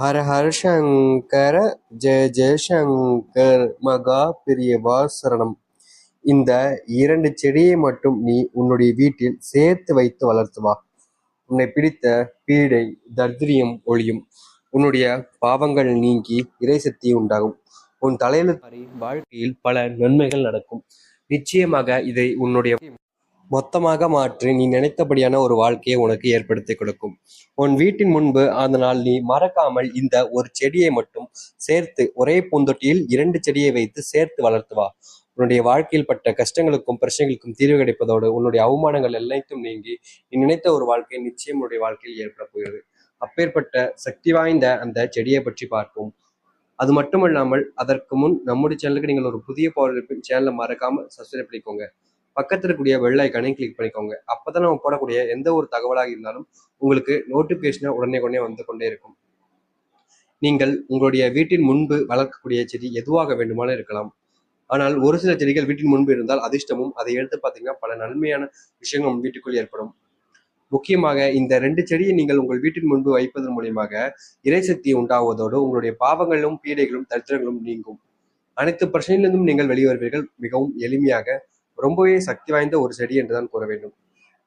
Hara her Sankara ஜெய ஜெயசங்கர் மகா பிரியவா சரணம். இந்த இரண்டு செடியை மட்டும் நீ உன்னுடைய வீட்டில் சேர்த்து வைத்து வளர்த்து வா. உன்னை பிடித்த பீடை தர்திரியம் ஒளியும் உன்னுடைய பாவங்கள் நீங்கி இறைசக்தி உண்டாகும். உன் தலையில் வாழ்க்கையில் பல நன்மைகள் நடக்கும். நிச்சயமாக இதை உன்னுடைய மொத்தமாக மாற்றி நீ நினைத்தபடியான ஒரு வாழ்க்கையை உனக்கு ஏற்படுத்தி கொடுக்கும். உன் வீட்டின் முன்பு அதனால் நீ மறக்காமல் இந்த ஒரு செடியை மட்டும் சேர்த்து ஒரே பூந்தொட்டியில் இரண்டு செடியை வைத்து சேர்த்து வளர்த்து வா. உன்னுடைய வாழ்க்கையில் பட்ட கஷ்டங்களுக்கும் பிரச்சனைகளுக்கும் தீர்வு கிடைப்பதோடு உன்னுடைய அவமானங்கள் எல்லாத்தையும் நீங்கி நீ நினைத்த ஒரு வாழ்க்கை நிச்சயம் உன்னுடைய வாழ்க்கையில் ஏற்பட போகிறது. அப்பேற்பட்ட சக்தி வாய்ந்த அந்த செடியை பற்றி பார்ப்போம். அது மட்டுமல்லாமல் அதற்கு முன் நம்முடைய சேனலுக்கு நீங்கள் ஒரு புதிய பவர் சேனலை மறக்காம சப்ஸ்கிரைப் பண்ணிக்கோங்க. பக்கத்தில் இருக்கக்கூடிய வெள்ளை ஐக்கானையும் கிளிக் பண்ணிக்கோங்க. அப்பதான் நம்ம போடக்கூடிய எந்த ஒரு தகவலாக இருந்தாலும் உங்களுக்கு நோட்டிபிகேஷனை உடனே உடனே வந்து கொண்டே இருக்கும். நீங்கள் உங்களுடைய வீட்டின் முன்பு வளர்க்கக்கூடிய செடி எதுவாக வேண்டுமானாலும் இருக்கலாம். ஆனால் ஒரு சில செடிகள் வீட்டின் முன்பு இருந்தால் அதிர்ஷ்டமும் அதை எடுத்து பார்த்தீங்கன்னா பல நன்மையான விஷயங்கள் வீட்டுக்குள் ஏற்படும். முக்கியமாக இந்த ரெண்டு செடியை நீங்கள் உங்கள் வீட்டின் முன்பு வைப்பதன் மூலியமாக இறைசக்தி உண்டாவதோடு உங்களுடைய பாவங்களும் பீடைகளும் தரித்திரங்களும் நீங்கும். அனைத்து பிரச்சனையிலிருந்தும் நீங்கள் வெளிவருவீர்கள். மிகவும் எளிமையாக ரொம்பவே சக்தி வாய்ந்த ஒரு செடி என்றுதான் கூற வேண்டும்.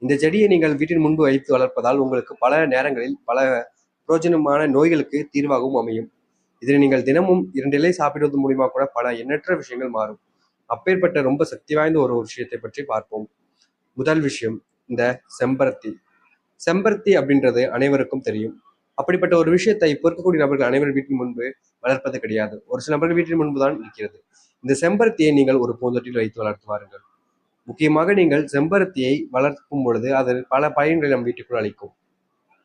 இந்த செடியை நீங்கள் வீட்டின் முன்பு வைத்து வளர்ப்பதால் உங்களுக்கு பல நேரங்களில் பல புரோஜனமான நோய்களுக்கு தீர்வாகவும் அமையும். இதனை நீங்கள் தினமும் இரண்டு இலை சாப்பிடுவது மூலியமா கூட பல எண்ணற்ற விஷயங்கள் மாறும். அப்பேற்பட்ட ரொம்ப சக்தி வாய்ந்த ஒரு விஷயத்தை பற்றி பார்ப்போம். முதல் விஷயம் இந்த செம்பருத்தி. செம்பருத்தி அப்படின்றது அனைவருக்கும் தெரியும். அப்படிப்பட்ட ஒரு விஷயத்தை இப்போ இருக்கக்கூடிய நபர்கள் அனைவரும் வீட்டின் முன்பு வளர்ப்பது கிடையாது. ஒரு சில நபர்கள் வீட்டின் முன்பு தான் இருக்கிறது. இந்த செம்பருத்தியை நீங்கள் ஒரு பூந்தொட்டியில் வைத்து வளர்த்து வாருங்கள். முக்கியமாக நீங்கள் செம்பருத்தியை வளர்க்கும் பொழுது அது பல பயன்களை நம் வீட்டுக்குள் அளிக்கும்.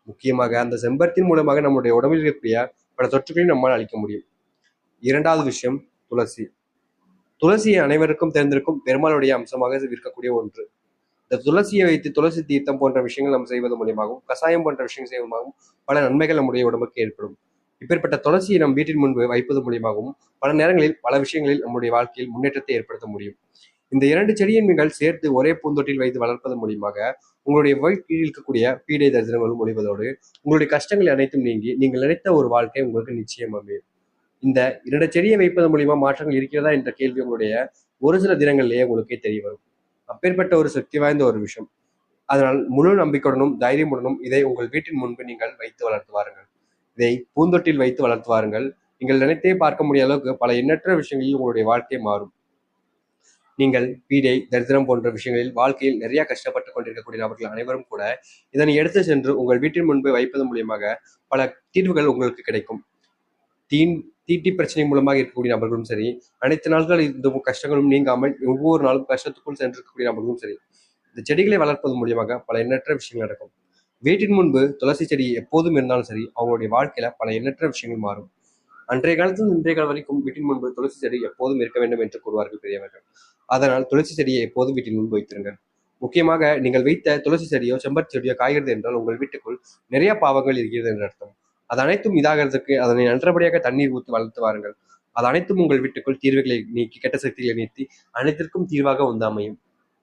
முக்கியமாக அந்த செம்பருத்தின் மூலமாக நம்முடைய உடம்பில் இருக்கக்கூடிய பல தொற்றுகளையும் நம்மால் அளிக்க முடியும். இரண்டாவது விஷயம் துளசி. துளசியை அனைவருக்கும் தேர்ந்தெடுக்கும் பெருமாளுடைய அம்சமாக இருக்கக்கூடிய ஒன்று. இந்த துளசியை வைத்து துளசி தீர்த்தம் போன்ற விஷயங்கள் நம்ம செய்வது மூலியமாகவும் கசாயம் போன்ற விஷயங்கள் செய்வதாகவும் பல நன்மைகள் நம்முடைய உடம்புக்கு ஏற்படும். இப்பேற்பட்ட துளசியை நம் வீட்டின் முன்பு வைப்பது மூலியமாகவும் பல நேரங்களில் பல விஷயங்களில் நம்முடைய வாழ்க்கையில் முன்னேற்றத்தை ஏற்படுத்த முடியும். இந்த இரண்டு செடியின் நீங்கள் சேர்த்து ஒரே பூந்தொட்டில் வைத்து வளர்ப்பதன் மூலியமாக உங்களுடைய வாழ்க்கையில் இருக்கக்கூடிய பீடை தரிசனங்களும் ஒழிவதோடு உங்களுடைய கஷ்டங்கள் அனைத்தும் நீங்கி நீங்கள் நினைத்த ஒரு வாழ்க்கை உங்களுக்கு நிச்சயம் அமையும். இந்த இரண்டு செடியை வைப்பதன் மூலியமா மாற்றங்கள் இருக்கிறதா என்ற கேள்வி உங்களுடைய ஒரு சில தினங்களிலேயே உங்களுக்கே தெரிய வரும். அப்பேற்பட்ட ஒரு சக்தி வாய்ந்த ஒரு விஷயம். அதனால் முழு நம்பிக்கையுடனும் தைரியமுடனும் இதை உங்கள் வீட்டின் முன்பு நீங்கள் வைத்து வளர்த்து வாருங்கள். இதை பூந்தொட்டில் வைத்து வளர்த்து வாருங்கள். நீங்கள் நினைத்தே பார்க்க முடிய அளவுக்கு பல எண்ணற்ற விஷயங்களில் உங்களுடைய வாழ்க்கை மாறும். நீங்கள் பீடை தரித்திரம் போன்ற விஷயங்களில் வாழ்க்கையில் நிறைய கஷ்டப்பட்டு கொண்டிருக்கக்கூடிய நபர்கள் அனைவரும் கூட இதனை எடுத்து சென்று உங்கள் வீட்டின் முன்பு வைப்பதன் மூலியமாக பல தீர்வுகள் உங்களுக்கு கிடைக்கும். தீன் தீட்டி பிரச்சனை மூலமாக இருக்கக்கூடிய நபர்களும் சரி அனைத்து நாட்கள் இந்த கஷ்டங்களும் நீங்காமல் ஒவ்வொரு நாளும் கஷ்டத்துக்குள் சென்றிருக்கக்கூடிய நபர்களும் சரி இந்த செடிகளை வளர்ப்பது மூலியமாக பல எண்ணற்ற விஷயங்கள் நடக்கும். வீட்டின் முன்பு துளசி செடி எப்போதும் இருந்தாலும் சரி அவங்களுடைய வாழ்க்கையில பல எண்ணற்ற விஷயங்கள் மாறும். அன்றைய காலத்தில் இன்றைய காலம் வரைக்கும் வீட்டின் முன்பு துளசி செடி எப்போதும் இருக்க வேண்டும் என்று கூறுவார்கள் பெரியவர்கள். அதனால் துளசி செடியை எப்போதும் வீட்டின் முன்பு வைத்திருங்கள். முக்கியமாக நீங்கள் வைத்த துளசி செடியோ செம்பருத்தி செடியோ காய்கிறது என்றால் உங்கள் வீட்டுக்குள் நிறைய பாவங்கள் இருக்கிறது என்று அர்த்தம். அது அனைத்தும் இதாகிறதுக்கு அதனை நன்றபடியாக தண்ணீர் ஊற்றி வளர்த்து வாருங்கள். அது அனைத்தும் உங்கள் வீட்டுக்குள் தீர்வுகளை நீக்கி கெட்ட சக்திகளை நீத்தி அனைத்திற்கும் தீர்வாக வந்து அமையும்.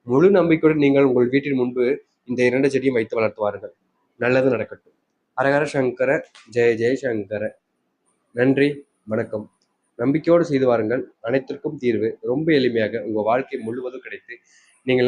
முழு நம்பிக்கையுடன் நீங்கள் உங்கள் வீட்டின் முன்பு இந்த இரண்டு செடியும் வைத்து வளர்த்து வாருங்கள். நல்லது நடக்கட்டும். அரகர சங்கர ஜெய ஜெய சங்கர. நன்றி வணக்கம். நம்பிக்கையோடு செய்து வாருங்கள். அனைத்திற்கும் தீர்வு. ரொம்ப எளிமையாக உங்கள் வாழ்க்கை முழுவதும் கிடைத்து நீங்கள்